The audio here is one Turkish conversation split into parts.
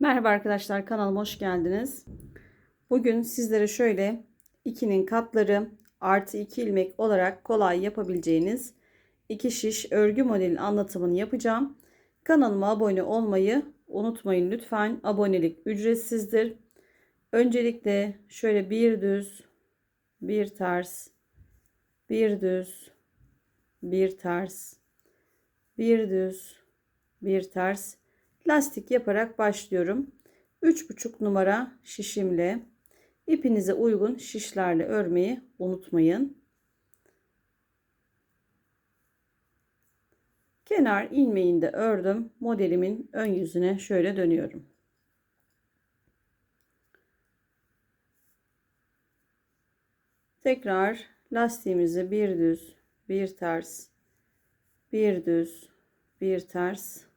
Merhaba arkadaşlar kanalıma hoş geldiniz. Bugün sizlere şöyle 2'nin katları artı 2 ilmek olarak kolay yapabileceğiniz iki şiş örgü modelin anlatımını yapacağım. Kanalıma abone olmayı unutmayın lütfen. Abonelik ücretsizdir. Öncelikle şöyle bir düz, bir ters, bir düz, bir ters, bir düz, bir ters lastik yaparak başlıyorum. 3,5 numara şişimle ipinize uygun şişlerle örmeyi unutmayın. Kenar ilmeğini de ördüm. Modelimin ön yüzüne şöyle dönüyorum. Tekrar lastiğimizi bir düz, bir ters, bir düz, bir ters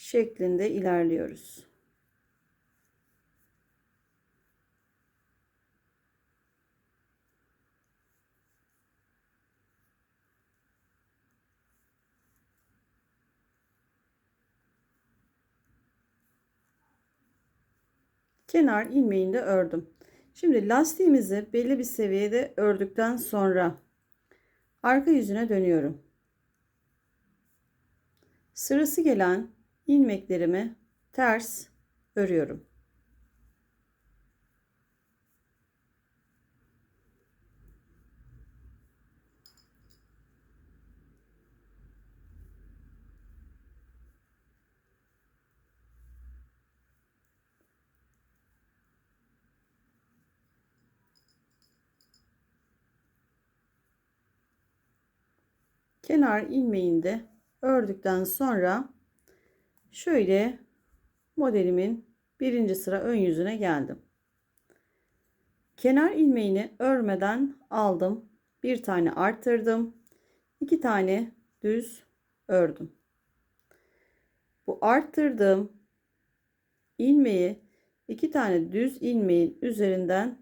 şeklinde ilerliyoruz. Kenar ilmeğini de ördüm. Şimdi lastiğimizi belli bir seviyede ördükten sonra arka yüzüne dönüyorum. Sırası gelen ilmeklerimi ters örüyorum. kenar ilmeğinde ördükten sonra şöyle modelimin birinci sıra ön yüzüne geldim. Kenar ilmeğini örmeden aldım. Bir tane arttırdım. iki tane düz ördüm. Bu arttırdığım ilmeği iki tane düz ilmeğin üzerinden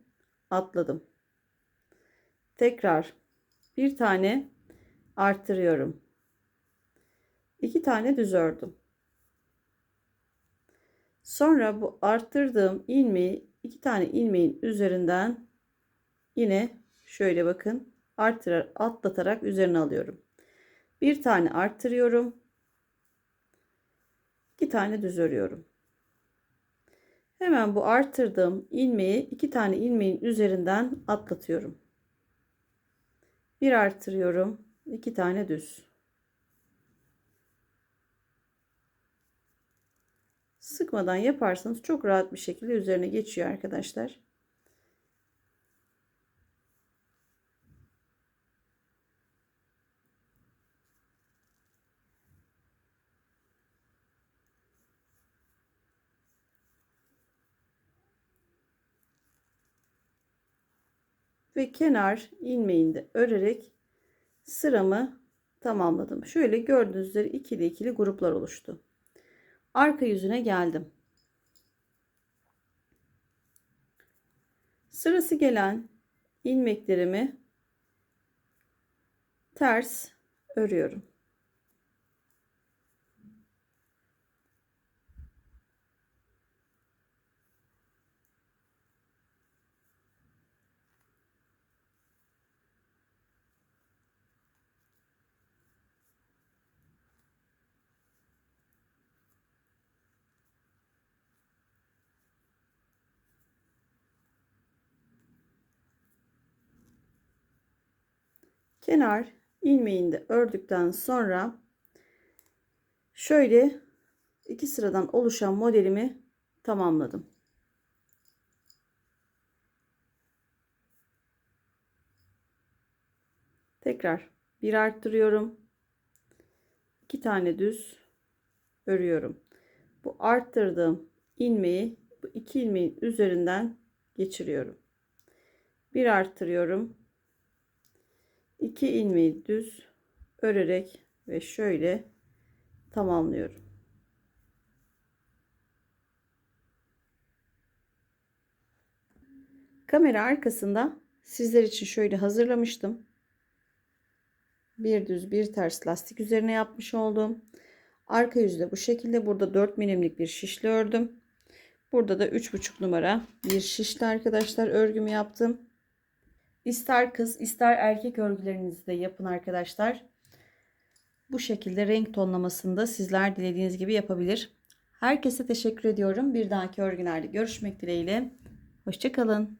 atladım. Tekrar bir tane arttırıyorum. İki tane düz ördüm. Sonra bu arttırdığım ilmeği iki tane ilmeğin üzerinden yine şöyle bakın artırar atlatarak üzerine alıyorum. Bir tane arttırıyorum. iki tane düz örüyorum. Hemen bu arttırdığım ilmeği iki tane ilmeğin üzerinden atlatıyorum. Bir arttırıyorum. iki tane düz. Sıkmadan yaparsanız çok rahat bir şekilde üzerine geçiyor arkadaşlar. ve kenar ilmeğinde örerek sıramı tamamladım. Şöyle gördüğünüz üzere ikili ikili gruplar oluştu arka yüzüne geldim. Sırası gelen ilmeklerimi ters örüyorum. Kenar ilmeğinde ördükten sonra şöyle iki sıradan oluşan modelimi tamamladım. Tekrar bir arttırıyorum. iki tane düz örüyorum. Bu arttırdığım ilmeği bu iki ilmeğin üzerinden geçiriyorum. Bir arttırıyorum. 2 ilmeği düz örerek ve şöyle tamamlıyorum. Kamera arkasında sizler için şöyle hazırlamıştım. Bir düz bir ters lastik üzerine yapmış oldum. Arka yüzde bu şekilde. Burada 4 milimlik bir şişli ördüm. Burada da 3,5 numara bir şişli arkadaşlar örgümü yaptım. İster kız ister erkek örgülerinizi de yapın arkadaşlar. Bu şekilde renk tonlamasında sizler dilediğiniz gibi yapabilir. Herkese teşekkür ediyorum. Bir dahaki örgülerde görüşmek dileğiyle. Hoşçakalın.